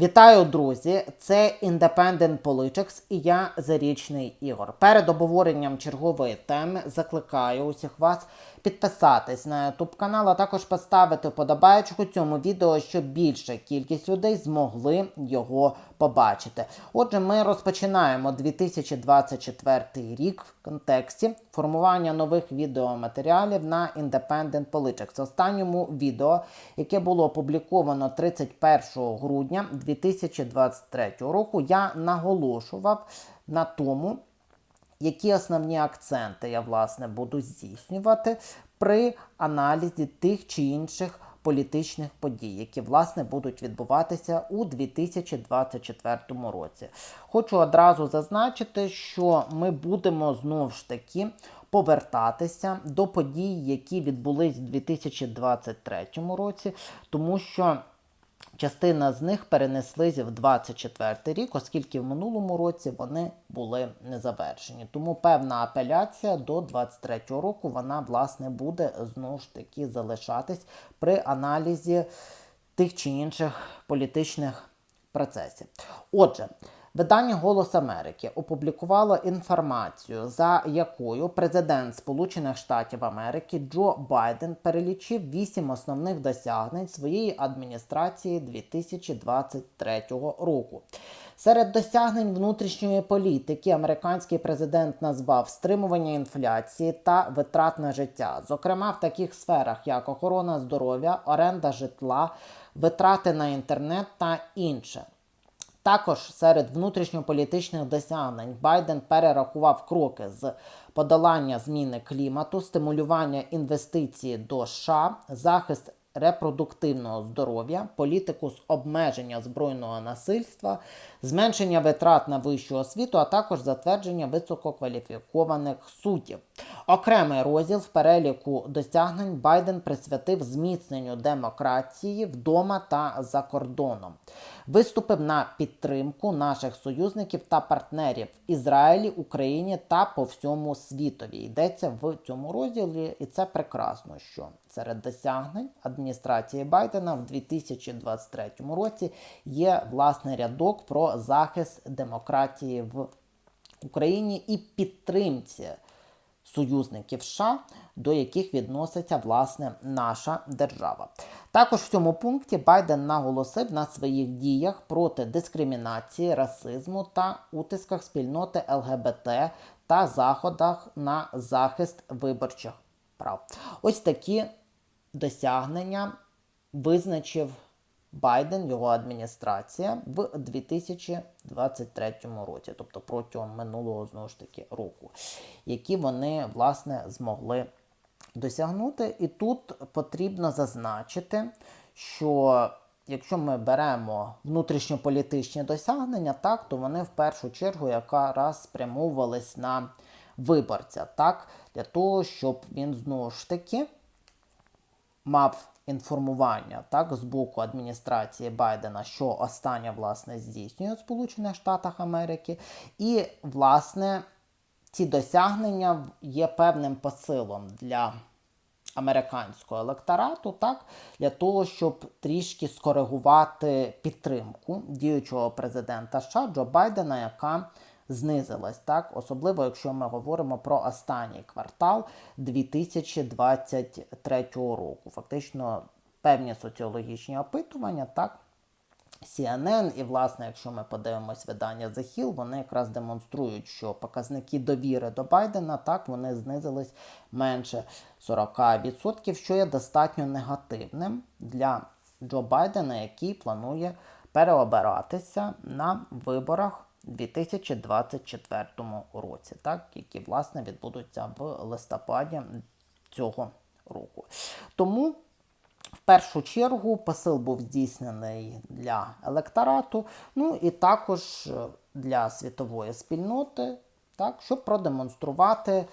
Вітаю, друзі! Це Independent Politics і я Зарічний Ігор. Перед обговоренням чергової теми закликаю усіх вас підписатись на YouTube канал, а також поставити вподобайку цьому відео, щоб більша кількість людей змогли його побачити. Отже, ми розпочинаємо 2024 рік в контексті формування нових відеоматеріалів на Independent Politics. Останньому відео, яке було опубліковано 31 грудня 2023 року, я наголошував на тому, які основні акценти я власне буду здійснювати при аналізі тих чи інших політичних подій, які власне будуть відбуватися у 2024 році. Хочу одразу зазначити, що ми будемо знову ж таки повертатися до подій, які відбулись у 2023 році, тому що Частина з них перенеслись в 24 рік, оскільки в минулому році вони були не завершені. Тому певна апеляція до 23 року вона власне буде знову ж таки залишатись при аналізі тих чи інших політичних процесів. Отже. Видання Голос Америки опублікувало інформацію, за якою президент Сполучених Штатів Америки Джо Байден перелічив вісім основних досягнень своєї адміністрації 2023 року. Серед досягнень внутрішньої політики американський президент назвав стримування інфляції та витрат на життя, зокрема в таких сферах, як охорона здоров'я, оренда житла, витрати на інтернет та інше. Також серед внутрішньополітичних досягнень Байден перерахував кроки з подолання зміни клімату, стимулювання інвестицій до США, захист репродуктивного здоров'я, політику з обмеження збройного насильства, зменшення витрат на вищу освіту, а також затвердження висококваліфікованих суддів. Окремий розділ в переліку досягнень Байден присвятив зміцненню демократії вдома та за кордоном. Виступив на підтримку наших союзників та партнерів в Ізраїлі, Україні та по всьому світові. Йдеться в цьому розділі, і це прекрасно, що серед досягнень адміністрації Байдена в 2023 році є власний рядок про захист демократії в Україні і підтримці союзників США, до яких відноситься власне наша держава. Також в цьому пункті Байден наголосив на своїх діях проти дискримінації, расизму та утисках спільноти ЛГБТ та заходах на захист виборчих прав. Ось такі досягнення визначив Байден, його адміністрація в 2023 році, тобто протягом минулого знову ж таки року, які вони власне змогли досягнути. І тут потрібно зазначити, що якщо ми беремо внутрішньополітичні досягнення, так, то вони в першу чергу якраз спрямовувались на виборця, так, для того, щоб він знову ж таки мав інформування так, з боку адміністрації Байдена, що остання власне здійснює в Сполучених Штатах Америки, і, власне, ці досягнення є певним посилом для американського електорату, так, для того, щоб трішки скоригувати підтримку діючого президента США Джо Байдена, яка знизилась, так, особливо якщо ми говоримо про останній квартал 2023 року. Фактично певні соціологічні опитування, так. CNN, і, власне, якщо ми подивимось видання The Hill, вони якраз демонструють, що показники довіри до Байдена так вони знизились менше 40%, що є достатньо негативним для Джо Байдена, який планує переобиратися на виборах 2024 році, так, які власне відбудуться в листопаді цього року. Тому. В першу чергу посил був здійснений для електорату, ну і також для світової спільноти, так, щоб продемонструвати е,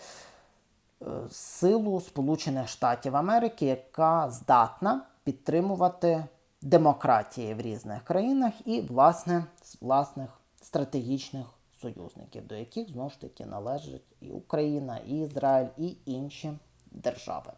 силу Сполучених Штатів Америки, яка здатна підтримувати демократії в різних країнах і, власне, власних стратегічних союзників, до яких знову ж таки належать і Україна, і Ізраїль, і інші держави.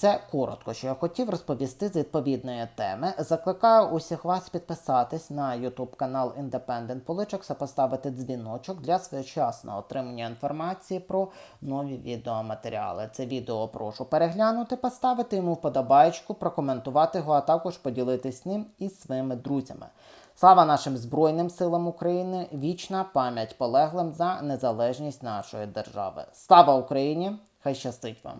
Це коротко, що я хотів розповісти з відповідної теми. Закликаю усіх вас підписатись на YouTube канал Independent Politics, а поставити дзвіночок для своєчасного отримання інформації про нові відеоматеріали. Це відео прошу переглянути, поставити йому вподобайку, прокоментувати його, а також поділитись ним із своїми друзями. Слава нашим Збройним силам України! Вічна пам'ять полеглим за незалежність нашої держави. Слава Україні! Хай щастить вам!